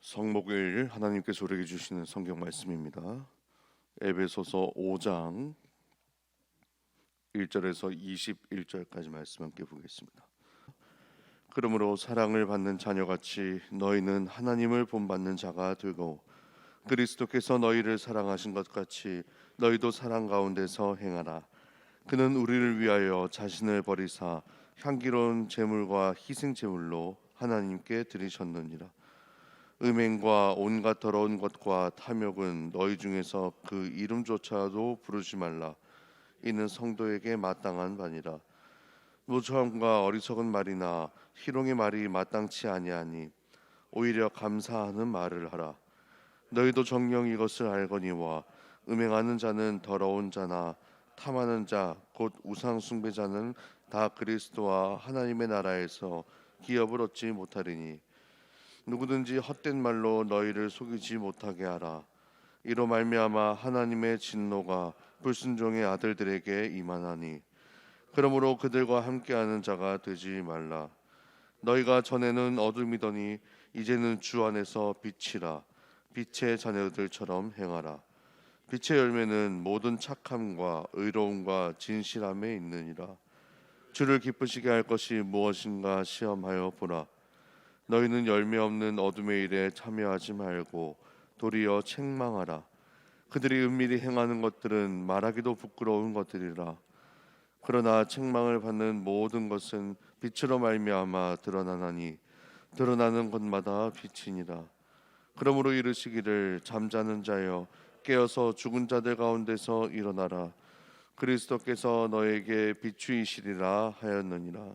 성목일 하나님께서 우리에게 주시는 성경 말씀입니다. 에베소서 5장 1절에서 21절까지 말씀 함께 보겠습니다. 그러므로 사랑을 받는 자녀같이 너희는 하나님을 본받는 자가 되고 그리스도께서 너희를 사랑하신 것 같이 너희도 사랑 가운데서 행하라. 그는 우리를 위하여 자신을 버리사 향기로운 제물과 희생 제물로 하나님께 드리셨느니라. 음행과 온갖 더러운 것과 탐욕은 너희 중에서 그 이름조차도 부르지 말라. 이는 성도에게 마땅한 바니라. 무처함과 어리석은 말이나 희롱의 말이 마땅치 아니하니 오히려 감사하는 말을 하라. 너희도 정령 이것을 알거니와 음행하는 자는 더러운 자나 탐하는 자 곧 우상 숭배자는 다 그리스도와 하나님의 나라에서 기업을 얻지 못하리니 누구든지 헛된 말로 너희를 속이지 못하게 하라. 이로 말미암아 하나님의 진노가 불순종의 아들들에게 임하나니 그러므로 그들과 함께하는 자가 되지 말라. 너희가 전에는 어둠이더니 이제는 주 안에서 빛이라. 빛의 자녀들처럼 행하라. 빛의 열매는 모든 착함과 의로움과 진실함에 있느니라. 주를 기쁘시게 할 것이 무엇인가 시험하여 보라. 너희는 열매 없는 어둠의 일에 참여하지 말고 도리어 책망하라. 그들이 은밀히 행하는 것들은 말하기도 부끄러운 것들이라. 그러나 책망을 받는 모든 것은 빛으로 말미암아 드러나나니 드러나는 것마다 빛이니라. 그러므로 이르시기를 잠자는 자여 깨어서 죽은 자들 가운데서 일어나라. 그리스도께서 너에게 비추이시리라 하였느니라.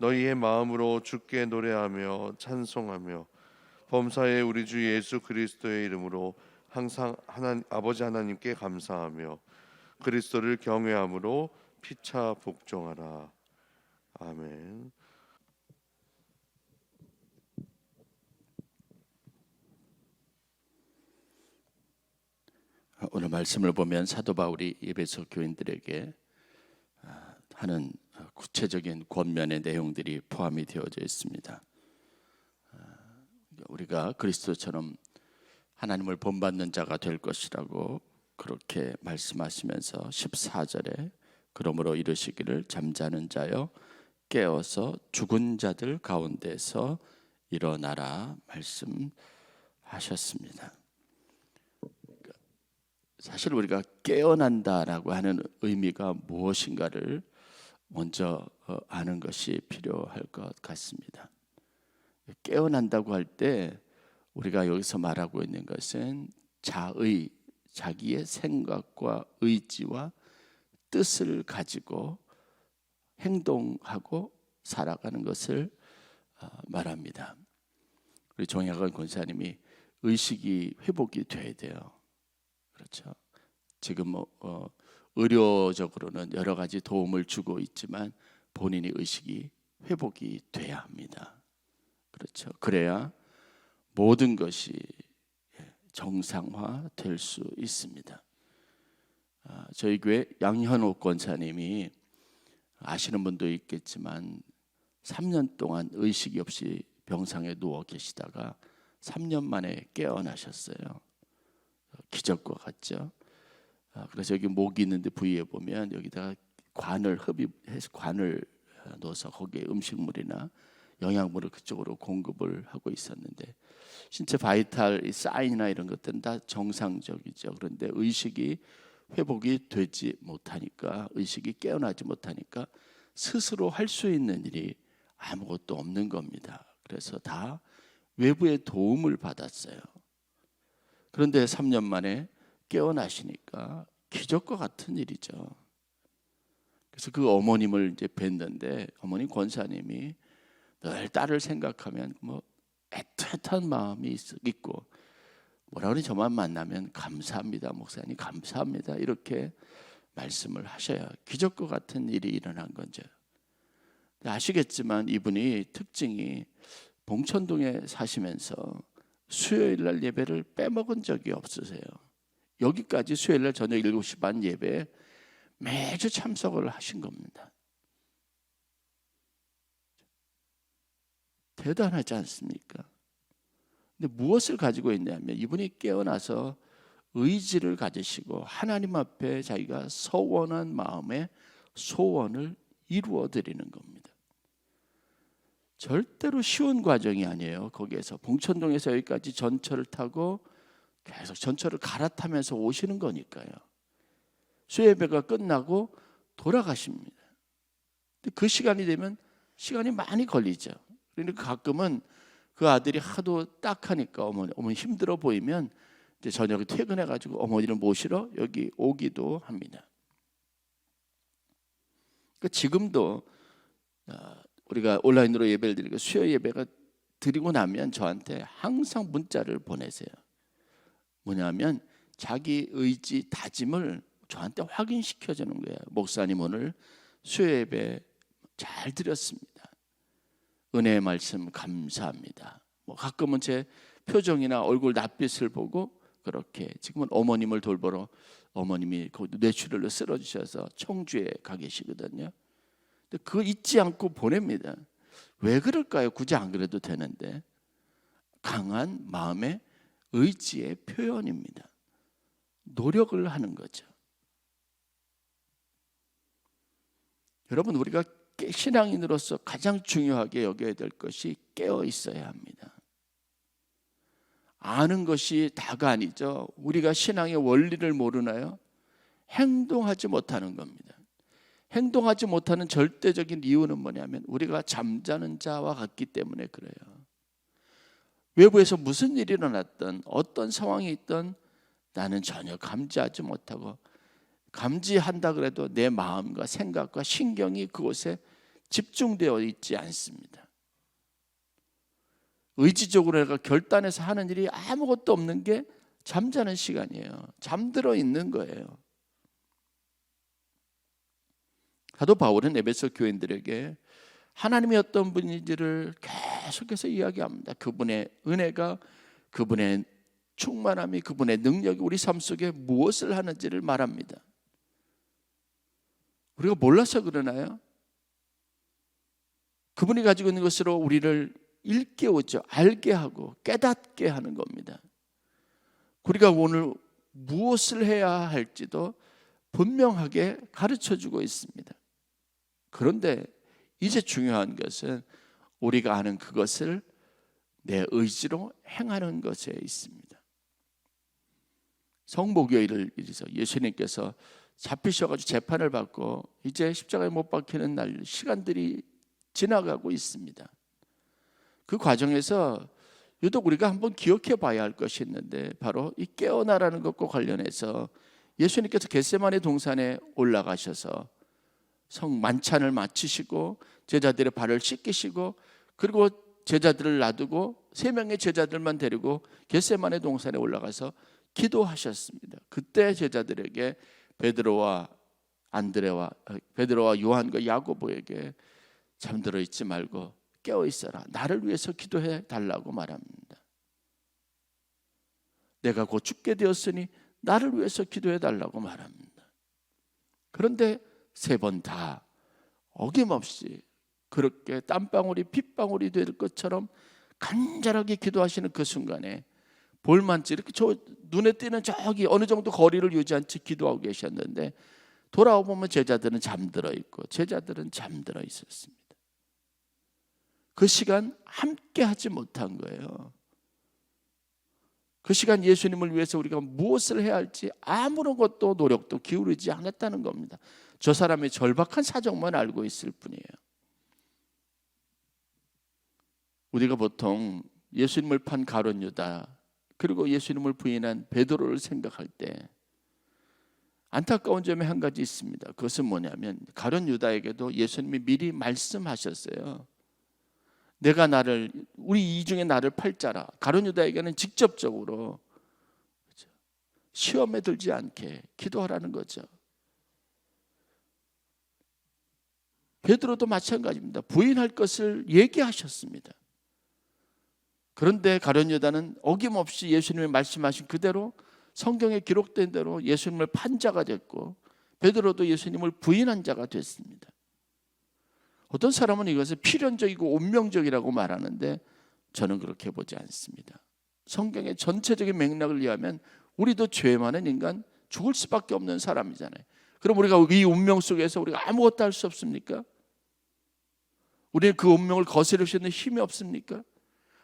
너희의 마음으로 주께 노래하며 찬송하며 범사에 우리 주 예수 그리스도의 이름으로 항상 하나 아버지 하나님께 감사하며 그리스도를 경외함으로 피차 복종하라. 아멘. 오늘 말씀을 보면 사도 바울이 예배소 교인들에게 아, 하는 구체적인 권면의 내용들이 포함이 되어져 있습니다. 아, 우리가 그리스도처럼 하나님을 본받는 자가 될 것이라고 그렇게 말씀하시면서 14절에 그러므로 이르시기를 잠자는 자여 깨어서 죽은 자들 가운데서 일어나라 말씀하셨습니다. 사실 우리가 깨어난다라고 하는 의미가 무엇인가를 먼저 어, 아는 것이 필요할 것 같습니다. 깨어난다고 할 때 우리가 여기서 말하고 있는 것은 자의 자기의 생각과 의지와 뜻을 가지고 행동하고 살아가는 것을 어, 말합니다. 우리 정약원 권사님이 의식이 회복이 돼야 돼요. 그렇죠. 지금 뭐 어, 의료적으로는 여러 가지 도움을 주고 있지만 본인의 의식이 회복이 돼야 합니다. 그렇죠. 그래야 모든 것이 정상화 될 수 있습니다. 아, 저희 교회 양현옥 권사님이 아시는 분도 있겠지만 3년 동안 의식이 없이 병상에 누워 계시다가 3년 만에 깨어나셨어요. 기적과 같죠. 아, 그래서 여기 목이 있는데 부위에 보면 여기다가 관을 흡입해서 관을 넣어서 거기에 음식물이나 영양분을 그쪽으로 공급을 하고 있었는데 신체 바이탈 사인이나 이런 것들은 다 정상적이죠. 그런데 의식이 회복이 되지 못하니까 의식이 깨어나지 못하니까 스스로 할 수 있는 일이 아무것도 없는 겁니다. 그래서 다 외부의 도움을 받았어요. 그런데 3년 만에 깨어나시니까 기적과 같은 일이죠. 그래서 그 어머님을 이제 뵀는데 어머니 권사님이 늘 딸을 생각하면 뭐 애틋한 마음이 있고 뭐라 그러니 저만 만나면 감사합니다 목사님 감사합니다 이렇게 말씀을 하셔야 기적과 같은 일이 일어난 거죠. 아시겠지만 이분이 특징이 봉천동에 사시면서 수요일 날 예배를 빼먹은 적이 없으세요. 여기까지 수요일 날 저녁 7시 반 예배에 매주 참석을 하신 겁니다. 대단하지 않습니까? 근데 무엇을 가지고 있냐면 이분이 깨어나서 의지를 가지시고 하나님 앞에 자기가 서원한 마음에 소원을 이루어 드리는 겁니다. 절대로 쉬운 과정이 아니에요. 거기에서 봉천동에서 여기까지 전철을 타고 계속 전철을 갈아타면서 오시는 거니까요. 수예배가 끝나고 돌아가십니다. 그 시간이 되면 시간이 많이 걸리죠. 그러니까 가끔은 그 아들이 하도 딱하니까 어머니, 어머니 힘들어 보이면 이제 저녁에 퇴근해 가지고 어머니를 모시러 여기 오기도 합니다. 그 지금도 아, 우리가 온라인으로 예배를 드리고 수요 예배가 드리고 나면 저한테 항상 문자를 보내세요. 뭐냐면 자기 의지 다짐을 저한테 확인시켜 주는 거예요. 목사님 오늘 수요 예배 잘 드렸습니다. 은혜의 말씀 감사합니다. 뭐 가끔은 제 표정이나 얼굴 낯빛을 보고 그렇게 지금은 어머님을 돌보러 어머님이 그 뇌출혈로 쓰러지셔서 청주에 가 계시거든요. 근데 그거 잊지 않고 보냅니다. 왜 그럴까요? 굳이 안 그래도 되는데 강한 마음의 의지의 표현입니다. 노력을 하는 거죠. 여러분 우리가 깨- 신앙인으로서 가장 중요하게 여겨야 될 것이 깨어 있어야 합니다. 아는 것이 다가 아니죠. 우리가 신앙의 원리를 모르나요? 행동하지 못하는 겁니다. 행동하지 못하는 절대적인 이유는 뭐냐면 우리가 잠자는 자와 같기 때문에 그래요. 외부에서 무슨 일이 일어났던 어떤 상황이 있던 나는 전혀 감지하지 못하고 감지한다 그래도 내 마음과 생각과 신경이 그곳에 집중되어 있지 않습니다. 의지적으로 내가 결단해서 하는 일이 아무것도 없는 게 잠자는 시간이에요. 잠들어 있는 거예요. 사도 바울은 에베소 교인들에게 하나님이 어떤 분인지를 계속해서 이야기합니다. 그분의 은혜가 그분의 충만함이 그분의 능력이 우리 삶 속에 무엇을 하는지를 말합니다. 우리가 몰라서 그러나요? 그분이 가지고 있는 것으로 우리를 일깨우죠. 알게 하고 깨닫게 하는 겁니다. 우리가 오늘 무엇을 해야 할지도 분명하게 가르쳐 주고 있습니다. 그런데 이제 중요한 것은 우리가 아는 그것을 내 의지로 행하는 것에 있습니다. 성목요일을 일해서 예수님께서 잡히셔가지고 재판을 받고 이제 십자가에 못 박히는 날 시간들이 지나가고 있습니다. 그 과정에서 유독 우리가 한번 기억해 봐야 할 것이 있는데 바로 이 깨어나라는 것과 관련해서 예수님께서 겟세마네 동산에 올라가셔서 성 만찬을 마치시고 제자들의 발을 씻기시고 그리고 제자들을 놔두고 세 명의 제자들만 데리고 겟세마네 동산에 올라가서 기도하셨습니다. 그때 제자들에게 베드로와 안드레와 베드로와 요한과 야고보에게 잠들어 있지 말고 깨어 있어라. 나를 위해서 기도해 달라고 말합니다. 내가 곧 죽게 되었으니 나를 위해서 기도해 달라고 말합니다. 그런데 세 번 다 어김없이 그렇게 땀방울이 핏방울이 될 것처럼 간절하게 기도하시는 그 순간에 볼만치 이렇게 저 눈에 띄는 저기 어느 정도 거리를 유지한 채 기도하고 계셨는데 돌아오 보면 제자들은 잠들어 있고 제자들은 잠들어 있었습니다. 그 시간 함께 하지 못한 거예요. 그 시간 예수님을 위해서 우리가 무엇을 해야 할지 아무런 것도 노력도 기울이지 않았다는 겁니다. 저 사람의 절박한 사정만 알고 있을 뿐이에요. 우리가 보통 예수님을 판 가론 유다 그리고 예수님을 부인한 베드로를 생각할 때 안타까운 점이 한 가지 있습니다. 그것은 뭐냐면 가론 유다에게도 예수님이 미리 말씀하셨어요. 내가 나를 우리 이 중에 나를 팔자라. 가론 유다에게는 직접적으로 시험에 들지 않게 기도하라는 거죠. 베드로도 마찬가지입니다. 부인할 것을 얘기하셨습니다. 그런데 가룟 유다는 어김없이 예수님이 말씀하신 그대로 성경에 기록된 대로 예수님을 판자가 됐고 베드로도 예수님을 부인한 자가 됐습니다. 어떤 사람은 이것을 필연적이고 운명적이라고 말하는데 저는 그렇게 보지 않습니다. 성경의 전체적인 맥락을 이해하면 우리도 죄 많은 인간 죽을 수밖에 없는 사람이잖아요. 그럼 우리가 이 운명 속에서 우리가 아무것도 할 수 없습니까? 우리는 그 운명을 거스릴 수 있는 힘이 없습니까?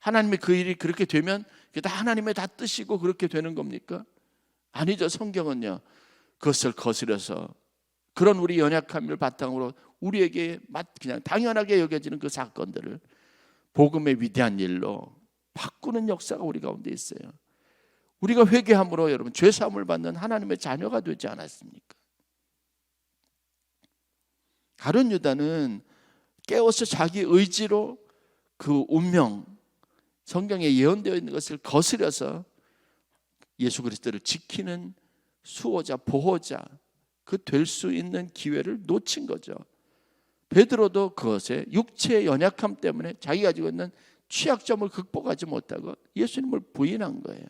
하나님의 그 일이 그렇게 되면 그게 다 하나님의 다 뜻이고 그렇게 되는 겁니까? 아니죠. 성경은요. 그것을 거스려서 그런 우리 연약함을 바탕으로 우리에게 맛 그냥 당연하게 여겨지는 그 사건들을 복음의 위대한 일로 바꾸는 역사가 우리 가운데 있어요. 우리가 회개함으로 여러분 죄 사함을 받는 하나님의 자녀가 되지 않았습니까? 가룟 유다는 깨워서 자기 의지로 그 운명 성경에 예언되어 있는 것을 거스려서 예수 그리스도를 지키는 수호자 보호자 그 될 수 있는 기회를 놓친 거죠. 베드로도 그것에 육체의 연약함 때문에 자기가 가지고 있는 취약점을 극복하지 못하고 예수님을 부인한 거예요.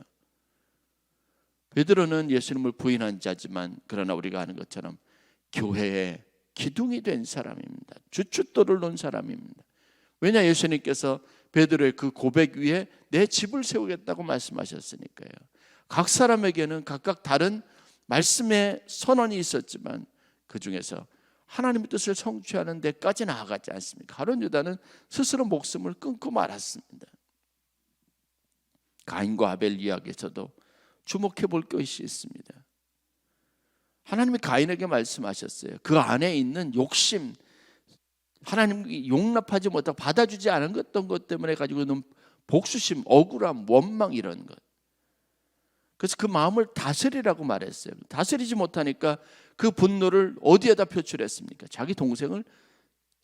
베드로는 예수님을 부인한 자지만 그러나 우리가 아는 것처럼 교회의 기둥이 된 사람입니다. 주춧돌을 놓은 사람입니다. 왜냐 예수님께서 베드로의 그 고백 위에 내 집을 세우겠다고 말씀하셨으니까요. 각 사람에게는 각각 다른 말씀의 선언이 있었지만 그 중에서 하나님의 뜻을 성취하는 데까지 나아가지 않습니까? 가론 유다는 스스로 목숨을 끊고 말았습니다. 가인과 아벨 이야기에서도 주목해 볼 것이 있습니다. 하나님이 가인에게 말씀하셨어요. 그 안에 있는 욕심, 하나님이 용납하지 못하고 받아주지 어떤 것 때문에 가지고 있는 복수심, 억울함, 원망 이런 것. 그래서 그 마음을 다스리라고 말했어요. 다스리지 못하니까 그 분노를 어디에다 표출했습니까? 자기 동생을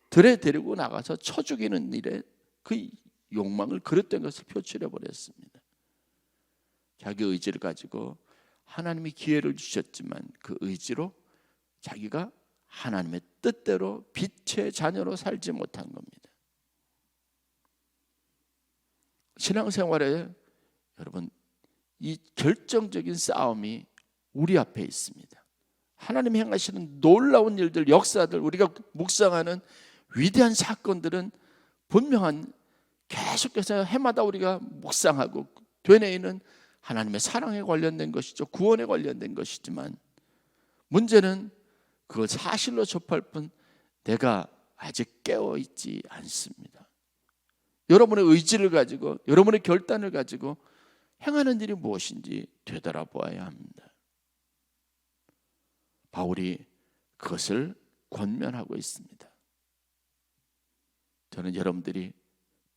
들에 데리고 나가서 쳐 죽이는 일에 그 욕망을 그릇된 것을 표출해 버렸습니다. 자기 의지를 가지고 하나님이 기회를 주셨지만 그 의지로 자기가 하나님의 뜻대로 빛의 자녀로 살지 못한 겁니다. 신앙생활에 여러분 이 결정적인 싸움이 우리 앞에 있습니다. 하나님 행하시는 놀라운 일들, 역사들, 우리가 묵상하는 위대한 사건들은 분명한 계속해서 해마다 우리가 묵상하고 되뇌이는 하나님의 사랑에 관련된 것이죠. 구원에 관련된 것이지만 문제는 그걸 사실로 접할 뿐 내가 아직 깨어 있지 않습니다. 여러분의 의지를 가지고 여러분의 결단을 가지고 행하는 일이 무엇인지 되돌아보아야 합니다. 바울이 그것을 권면하고 있습니다. 저는 여러분들이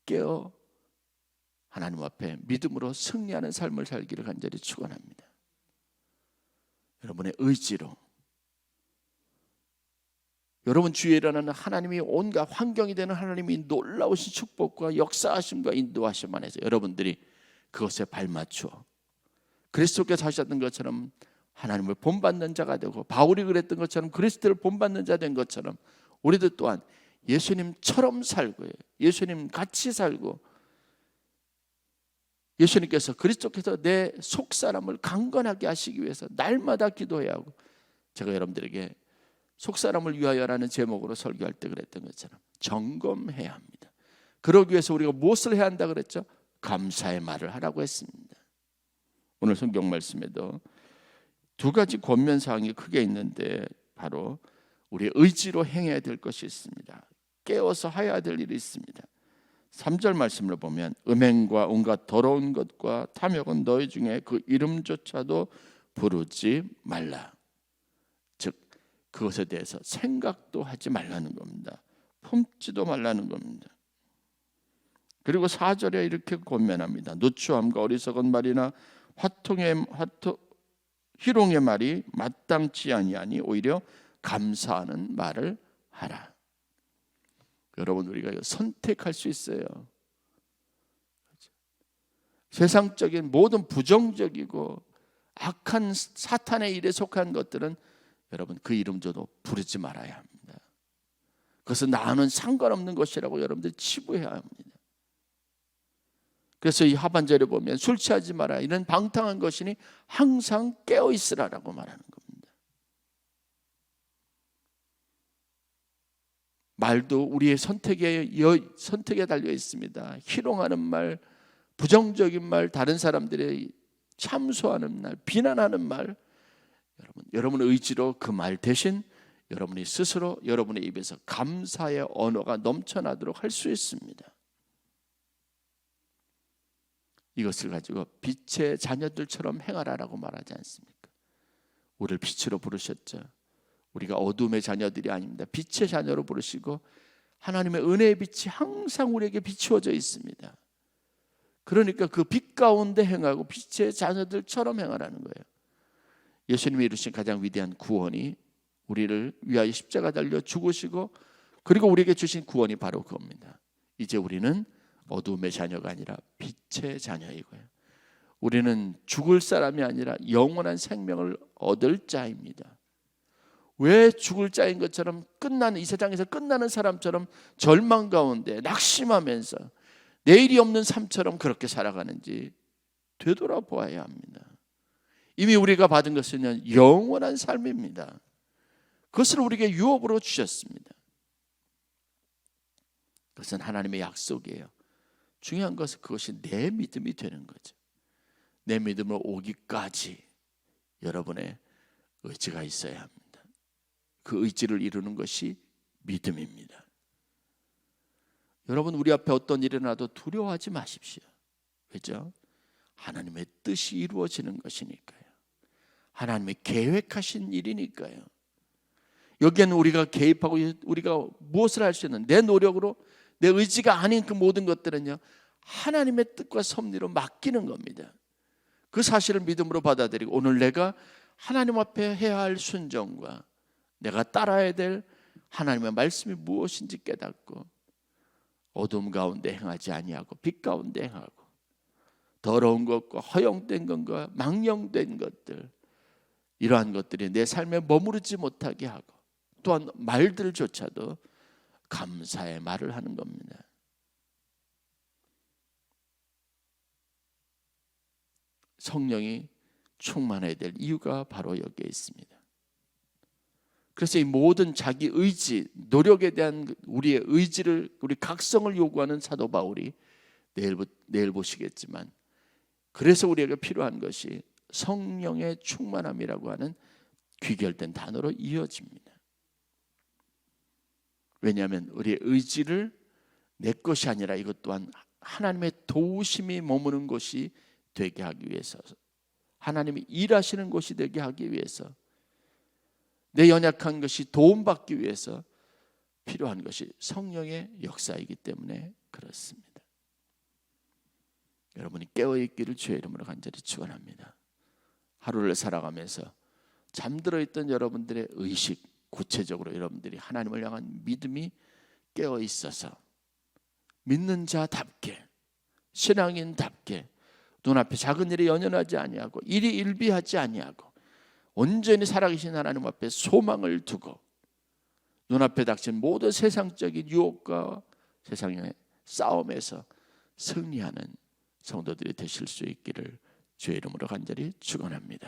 깨어 하나님 앞에 믿음으로 승리하는 삶을 살기를 간절히 축원합니다. 여러분의 의지로 여러분 주위에 일어나는 하나님이 온갖 환경이 되는 하나님이 놀라우신 축복과 역사하심과 인도하심 안에서 여러분들이 그것에 발맞추어 그리스도께서 하셨던 것처럼 하나님을 본받는 자가 되고 바울이 그랬던 것처럼 그리스도를 본받는 자 된 것처럼 우리들 또한 예수님처럼 살고 예수님 같이 살고 예수님께서 그리스도께서 내 속사람을 강건하게 하시기 위해서 날마다 기도해야 하고 제가 여러분들에게 속사람을 위하여라는 제목으로 설교할 때 그랬던 것처럼 점검해야 합니다. 그러기 위해서 우리가 무엇을 해야 한다 그랬죠? 감사의 말을 하라고 했습니다. 오늘 성경 말씀에도 두 가지 권면 사항이 크게 있는데 바로 우리 의지로 행해야 될 것이 있습니다. 깨워서 해야 될 일이 있습니다. 3절 말씀을 보면 음행과 온갖 더러운 것과 탐욕은 너희 중에 그 이름조차도 부르지 말라. 즉 그것에 대해서 생각도 하지 말라는 겁니다. 품지도 말라는 겁니다. 그리고 4절에 이렇게 권면합니다. 누추함과 어리석은 말이나 화통의 화통 희롱의 말이 마땅치 아니하니 오히려 감사하는 말을 하라. 여러분 우리가 선택할 수 있어요. 세상적인 모든 부정적이고 악한 사탄의 일에 속한 것들은 여러분 그 이름 저도 부르지 말아야 합니다. 그것은 나는 상관없는 것이라고 여러분들 치부해야 합니다. 그래서 이 하반절에 보면 술 취하지 마라 이런 방탕한 것이니 항상 깨어 있으라라고 말하는 겁니다. 말도 우리의 선택에 여, 선택에 달려 있습니다. 희롱하는 말, 부정적인 말, 다른 사람들의 참소하는 말, 비난하는 말, 여러분, 여러분의 의지로 그 말 대신 여러분이 스스로 여러분의 입에서 감사의 언어가 넘쳐나도록 할 수 있습니다. 이것을 가지고 빛의 자녀들처럼 행하라라고 말하지 않습니까? 우리를 빛으로 부르셨죠. 우리가 어둠의 자녀들이 아닙니다. 빛의 자녀로 부르시고 하나님의 은혜의 빛이 항상 우리에게 비추어져 있습니다. 그러니까 그 빛 가운데 행하고 빛의 자녀들처럼 행하라는 거예요. 예수님이 이루신 가장 위대한 구원이 우리를 위하여 십자가 달려 죽으시고 그리고 우리에게 주신 구원이 바로 그겁니다. 이제 우리는 어둠의 자녀가 아니라 빛의 자녀이고요. 우리는 죽을 사람이 아니라 영원한 생명을 얻을 자입니다. 왜 죽을 자인 것처럼 끝나는 이 세상에서 끝나는 사람처럼 절망 가운데 낙심하면서 내일이 없는 삶처럼 그렇게 살아가는지 되돌아보아야 합니다. 이미 우리가 받은 것은 영원한 삶입니다. 그것을 우리에게 유업으로 주셨습니다. 그것은 하나님의 약속이에요. 중요한 것은 그것이 내 믿음이 되는 거죠. 내 믿음으로 오기까지 여러분의 의지가 있어야 합니다. 그 의지를 이루는 것이 믿음입니다. 여러분 우리 앞에 어떤 일이 나도 두려워하지 마십시오. 왜죠? 하나님의 뜻이 이루어지는 것이니까요. 하나님의 계획하신 일이니까요. 여기에는 우리가 개입하고 우리가 무엇을 할 수 있는 내 노력으로 내 의지가 아닌 그 모든 것들은요 하나님의 뜻과 섭리로 맡기는 겁니다. 그 사실을 믿음으로 받아들이고 오늘 내가 하나님 앞에 해야 할 순종과 내가 따라야 될 하나님의 말씀이 무엇인지 깨닫고 어둠 가운데 행하지 아니하고 빛 가운데 행하고 더러운 것과 허용된 것과 망령된 것들 이러한 것들이 내 삶에 머무르지 못하게 하고 또한 말들조차도 감사의 말을 하는 겁니다. 성령이 충만해야 될 이유가 바로 여기에 있습니다. 그래서 이 모든 자기 의지, 노력에 대한 우리의 의지를 우리 각성을 요구하는 사도 바울이 내일 내일 보시겠지만 그래서 우리에게 필요한 것이 성령의 충만함이라고 하는 귀결된 단어로 이어집니다. 왜냐하면 우리의 의지를 내 것이 아니라 이것 또한 하나님의 도우심이 머무는 곳이 되게 하기 위해서 하나님이 일하시는 곳이 되게 하기 위해서 내 연약한 것이 도움받기 위해서 필요한 것이 성령의 역사이기 때문에 그렇습니다. 여러분이 깨어 있기를 주의 이름으로 간절히 축원합니다. 하루를 살아가면서 잠들어 있던 여러분들의 의식 구체적으로 여러분들이 하나님을 향한 믿음이 깨어 있어서 믿는 자답게 신앙인답게 눈앞에 작은 일에 연연하지 아니하고 일이 일비하지 아니하고 온전히 살아계신 하나님 앞에 소망을 두고 눈앞에 닥친 모든 세상적인 유혹과 세상의 싸움에서 승리하는 성도들이 되실 수 있기를 주의 이름으로 간절히 축원합니다.